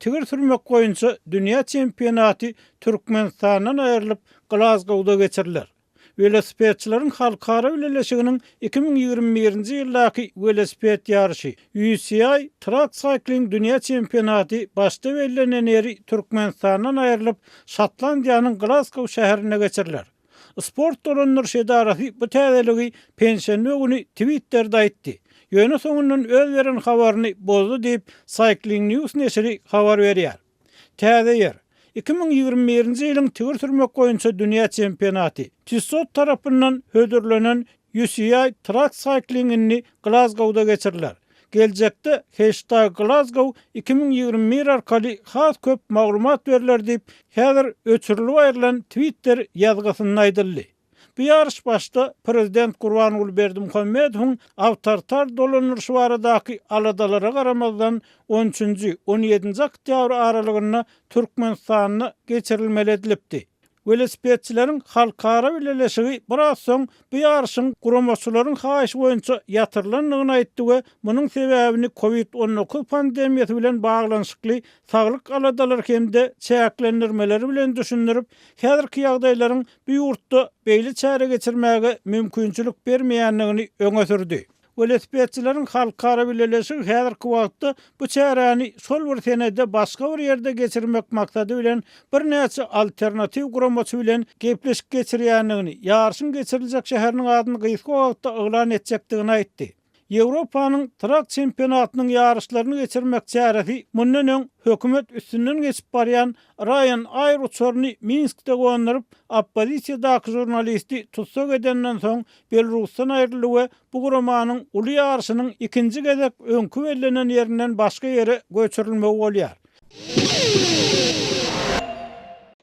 Tigir sürmek goýunça dünýä çempionaty Türkmenistandan aýrylyp Glasgow'da geçiriler. Velosipedçilerin halkara üleleşiginin 2021-nji ýyldaky velosiped ýarşy UCI Track Cycling Dünya Çempionati başda belirlenen eri Türkmenistandan aýrylyp Şotlandiýanyň Glasgow şäherine geçiriler. Sport dolanlar şedarası bu täzeligi penşembe güni Twitter'da aýtdy. Ýöne soňundan öz beren habaryny bozdu diýip Cycling News neşri habar berýär. Täze ýer 2021-nji ýylyň tigir sürmek goýunça dünýä çempionaty Tissot tarapyndan hödürlenen UCI Track Cyclingini Glasgow'da geçiriler. Gelecekte hashtag Glasgow 2021 arkaly has köp maglumat beriler deyip, häzir öçürülü ayrılan Twitter yazgasının aydıllı. Bu yarış başda Prezident Kurban Ulberdim Muhammedhun avtartar dolanır şuvaradaki aladalara garamazdan 13-17-oktýabr aralığına Türkmenistanyna geçirilmeli edilipdi. Velosipedçilerin halkara bileleşigi biraz soň bu ýarşyň guramaçylaryň haýyş boýunça ýatyrlanlygyny aýtdy we munyň sebäbini COVID-19 pandemiýasy bilen baglanşykly saglyk aladalar hemde çäklendirmeleri bilen düşündirip, häzirki ýagdaýlaryň bu ýurtda beýli çäre geçirmäge mümkinçilik bermeýändigini öňe sürdi. Veletbiyatçıların halka arabilelesi her kuvakta bu çarani sol bir tenede başka bir yerde geçirmek maksadı bilen bir neçe alternatif kuraması bilen gepleşik geçiriyanlığını, yarşın geçirilecek şehrinin adını kıyıfka vakta ilan edecekdigini aytdy. Ýewropanyň Trak çempionatynyň ýaryşlaryny geçirmek çäresi mundan öň hökümet üstünden geçip barýan Ryan Air uçurny Minskde gowandyryp oppozisiýadaky jurnalisti tutsak edenden soň Belarusdan aýrylygy bu guramanyň uly ýaryşynyň ikinji gezek öňkü berlenen ýerinden başga ýere göçürilmegi bolýar.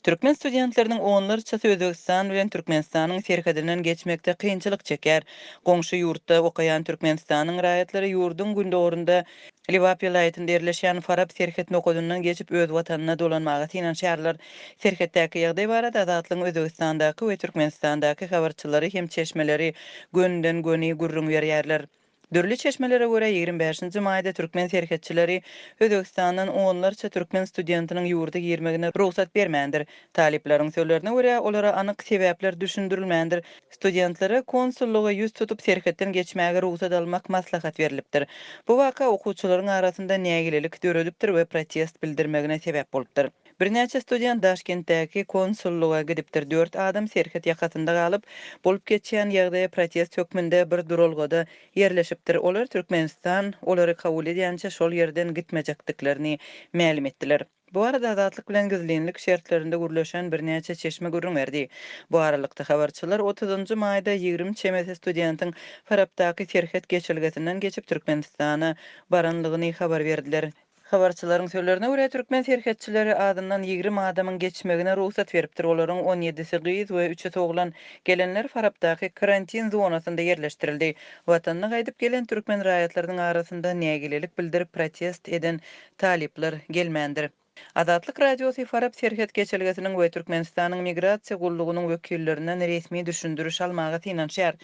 Türkmen studentlerinin onlarça Özbekistan bilen Türkmenistanyň serhedinden geçmekde kynçylyk çeker. Goňşy ýurtda okaýan Türkmenistanyň raýatlary ýurdun gündorunda Livap vilayetinde yerleşen Farab serhet nokudundan geçip öz vatanına dolanmağa tinan şärler serhetdäki ýagdaý barada azatlyň Özbegistandaky we Türkmenistandaky habarçylary hem çeşmeleri gönden göni gurrun berýärler. Dürlü çeşmelere göre 25-nji maýda türkmen serhetçileri Özbekistandan onlarça türkmen studentinin ýurda girmegine ruhsat bermändir. Talipleriň sözlerine görä, olara anyk sebäpler düşündirilmändir. Studentlere konsulluğa ýüz tutup serhetden geçmäge ruhsat almak maslahat berilipdir. Bu waka okuwçylaryň arasynda nägilelik dörelipdir we protest bildirmegine sebäp bolupdyr. Bir näçe student Daşkentdäki konsulluga gidipdir 4 adam serhet yakasında galyp, bolup geçýän ýagdaýa protest hökmünde bir durulgada yerleşipdir. Olar Türkmenistan olary kabul edýänçe şol ýerden gitmejekdiklerini ma'lum etdiler. Bu arada azatlyk bilen gizlinlik şertlerinde gürleşen bir näçe çeşme görün berdi. Bu aralykda habarçylar 30-njy maýda 20 çemese studentin Farapdaky serhet geçilgesinden geçip Türkmenistana baranlygyny habar berdiler. Habarçylaryň sözlerine görä türkmen serhetçileri adından 20 adamyň geçmegine ruhsat beripdir. Olaryň 17-si gyz we 3-i toglan gelenler farapdaky karantin zonasynda yerleşdirildi. Watanyna gaýdyp gelen türkmen raýatlarynyň arasynda nägilelik bildirip protest eden talipler gelmändir. Adatlyk radiosu Farab serhet geçelgesiniň we Türkmenistanyň migrasiýa gullugynyň wekillerinden resmi düşündürüş almagy tinançyar.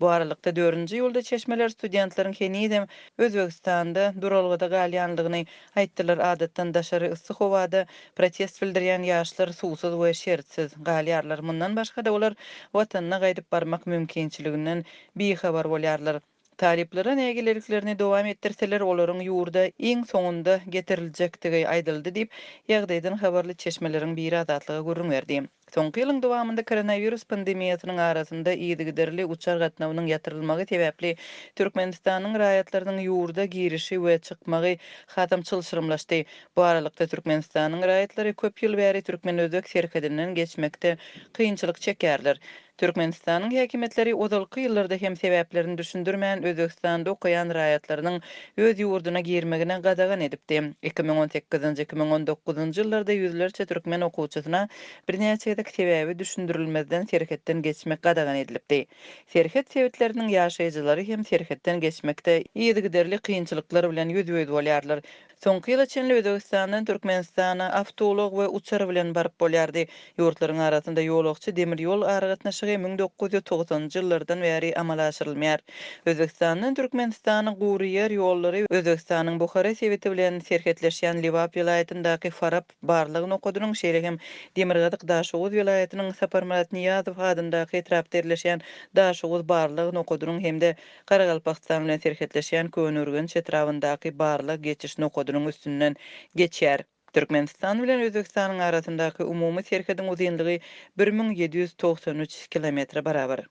Bu aralykda 4-nji ýylda çeşmeler studentleriň kenidem Özbegistanda duralgyda galyanlygyny aýtdylar adatdan daşary yssyk howada protest bildirýän ýaşlar suwsuz we şertsiz galýarlar. Mundan başga da olar watanna gaýdyp barmak mümkinçiliginden bihabar bolýarlar. Taliplere nägileliklerini dowam etdirseler olaryň ýurda iň soňunda getiriljekdigi aýdyldy diýip ýagdaýdan habarly çeşmelerin biri adatlyga gurrun berdi. Soňky ýylyň dowamında koronavirus pandemiýasynyň arasynda ýygyderli uçar gatnawynyň ýatyrylmagy sebäpli Türkmenistanyň raýatlarynyň ýurda girişi we çykmagy hatam şyrymlaşdy. Bu aralykda Türkmenistanyň raýatlary köp ýyl bäri türkmen özbek serkedinden geçmekde kynçylyk çekerler. Türkmenistanyň häkimetleri ozalky ýyllarda hem sebäplerini düşündirmän Özbekistanda okuyan raýatlarynyň öz ýurduna girmegine gadagan edipdi. 2018-2019-njy ýyllarda ýüzlerçe türkmen okuwçysyna bir näçe ýyldyk sebäbi düşündirilmezden serhetden geçmek gadagan edilipdi. Serhet sebäpleriniň ýaşaýjylary hem serhetden geçmekde ýetigiderli kynçylyklar bilen ýüz-ýüz bolýarlar. Soňky ýyla Çinli Özbegistandan Türkmenistana awtolog we uçar bilen barıp bolýardy. Ýurtlaryň arasynda ýolagçy demir ýol aragatnaşygy 1990-njy ýyllardan bäri amalaşyrylmaýar. Özbegistandan Türkmenistana gury ýer ýollary Özbegistanyň Buhara seweti bilen serhetleşýän Livap vilayatyndaky Farap barlygyny okudunyň şeýlehem Demirgadyk Daşuwuz vilayatynyň Saparmat Niyazow adyndaky etrapda ýerleşýän Daşuwuz barlygyny okudunyň hemde Karagalpagstan bilen serhetleşýän Köwnürgen çetrawyndaky barlyk geçişini köprüdüniň üstünden geçer. Türkmenistan bilen Özbekistanyň arasyndaky umumy serhediň uzunlygy 1793 kilometre barabar.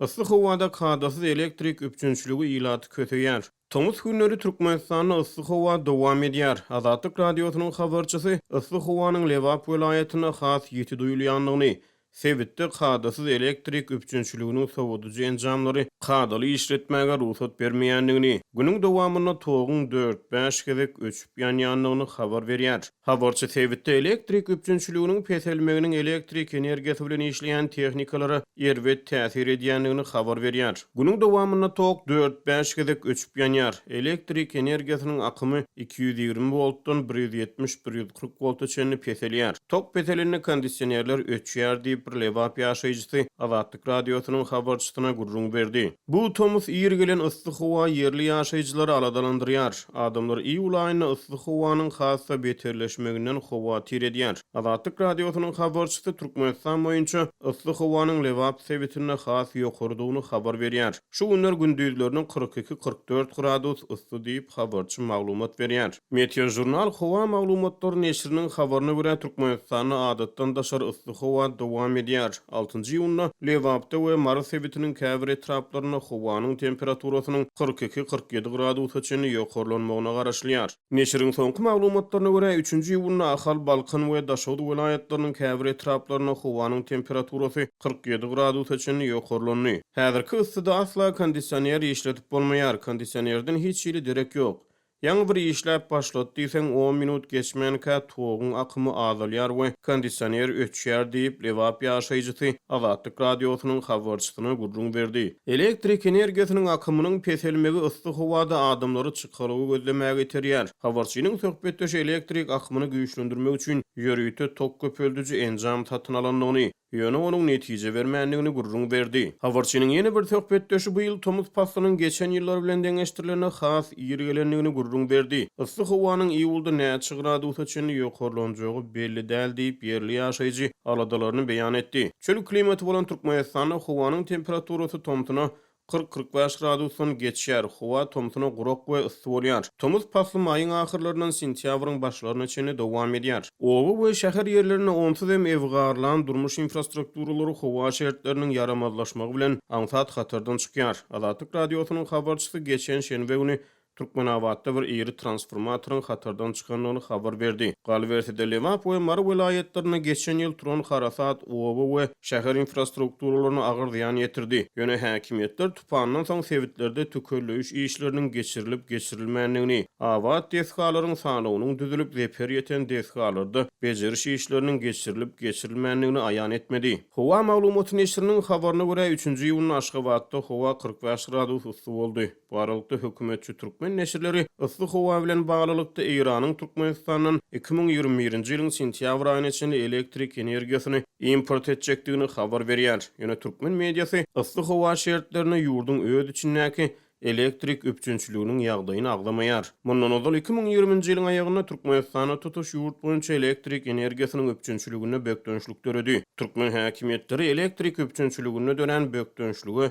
Islyk howada kadasız elektrik üpçünçlügi ilaty kötüýär. Tomuz günleri Türkmenistan'da ıslık hava dowam edýär. Azatlyk radiosynyň habarçysy ıslık howanyň Lewap vilayetine has ýeti duýulýanlygyny, Sebitde kadasız elektrik üpçünçülügünün sovuducu enjamlary kadaly işletmäge ruhsat bermeýändigini, günüň dowamyna toğun 4-5 gezek öçüp ýanýanlygyny habar berýär. Habarçy sebitde elektrik üpçünçülügünün petelmeginiň elektrik energiýasy bilen işleýän tehnikalary erwet täsir edýändigini habar berýär. Günüň dowamyna toğ 4-5 gezek öçüp ýanýar. Elektrik energiýasynyň akymy 220 voltdan 170-140 volta çenli petelýär. Tok peselini kondisionerler öçýär diýip Kiprle bap ýaşaýjysy Azatlyk radiosynyň habarçysyna gurrun berdi. Bu Tomus iýer gelen yssyk hawa ýerli ýaşaýjylary aladalandyrýar. Adamlar iyi ulaýyna yssyk hawanyň hassa beterleşmeginden hawatir edýär. Azatlyk radiosynyň habarçysy Türkmenistan boýunça yssyk hawanyň lewap sebetine has ýokurdygyny habar berýär. Şu günler gündüzleriniň 42-44 gradus ıssı diýip habarçy maglumat berýär. Meteo jurnal hawa maglumatlary neşriniň habaryna görä Türkmenistanyň adatdan daşar yssyk hawa dowam edýär. 6-njy ýunna Lewapda we Mars sebitinin käbir etraplaryna howanyň temperaturasynyň 42-47 gradus üçin ýokarlanmagyna garaşlyar. Neşiriň soňky maglumatlaryna görä 3-nji ýunna Ahal Balkan we Daşod welaýatlarynyň käbir etraplaryna howanyň temperaturasy 47 gradus üçin ýokarlandy. Häzirki ıssyda asla kondisioner işletip bolmaýar. Kondisionerden hiç ýyly derek ýok. Yang bir işläp başlat diýsen 10 minut geçmänkä toğun akymy azalyar we kondisioner öçýär diýip Lewap ýaşaýjy Azatlyk radiosynyň habarçysyna gurrun berdi. Elektrik energiýasynyň akymynyň peselmegi ıslı howada adamlary çykarygy gözlemäge iterýär. Habarçynyň söhbetdeş elektrik akymyny güýçlendirmek üçin ýörüýte tok köpöldüji enjam tatyn alandygyny, Ýöne onuň netije bermändigini gurrun berdi. Havarçynyň ýene bir töhbetdeşi bu ýyl Tomuz pastasynyň geçen ýyllar bilen deňeşdirilene has ýergelenligini gurrun berdi. Yssyk howanyň iýulda näçe grady üçin ýokarlanjagy belli däl diýip ýerli ýaşaýjy aladalaryny beýan etdi. Çöl klimaty bolan Türkmenistanda howanyň temperaturasy tomtuna 40-45 gradusdan geçýär. huwa tomsuna gurok we ıssı bolýar. Tomuz pasly maýyň ahyrlarynyň sentýabryň başlaryna çene dowam edýär. Owa we şäher ýerlerine onsuz hem ewgarlan durmuş infrastrukturalary huwa şertleriniň yaramazlaşmagy bilen aňsat hatardan çykýar. Azatlyk radiosynyň habarçysy geçen şenbe güni Turkmenabatda bir iri transformatorun hatardan çykanyny habar berdi. Galverside Lemapoy mar vilayetlerine geçen ýyl turan harasat, owa we şäher infrastrukturalaryny agyr ziýan ýetirdi. Ýöne häkimetler tupandan soň sevitlerde tükürlüş işlerinin geçirilip geçirilmänligini, awat desgalaryň sanawynyň düzülüp zeper ýeten deskalarda bejeriş işlerinin geçirilip geçirilmänligini aýan etmedi. Howa maglumaty neşrinin habaryna görä 3-nji ýylyň Aşgabatda howa 45 gradus üstü boldy. Baralykda hökümetçi Türkmen Türkmen neşirleri ıslı Hova bilen bağlılıkta İran'ın Türkmenistanyň 2021-nji ýylyň sentýabr aýyna üçin elektrik energiýasyny import etjekdigini habar berýär. Ýöne Türkmen mediýasy Islı Hova şertlerini ýurdun öýüd üçinnäki elektrik üpçünçlüğünün yağdayını ağlamayar. Bundan ozal 2020-nji ýylyň aýagyna Türkmenistana tutuş ýurt boýunça elektrik energiýasynyň üpçünçülüğüne bökdönüşlük döredi. Türkmen häkimetleri elektrik üpçünçülüğüne dönen bökdönüşlüğü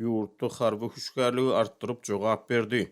ýurtda harby huşgarlygy artdyryp jogap berdi.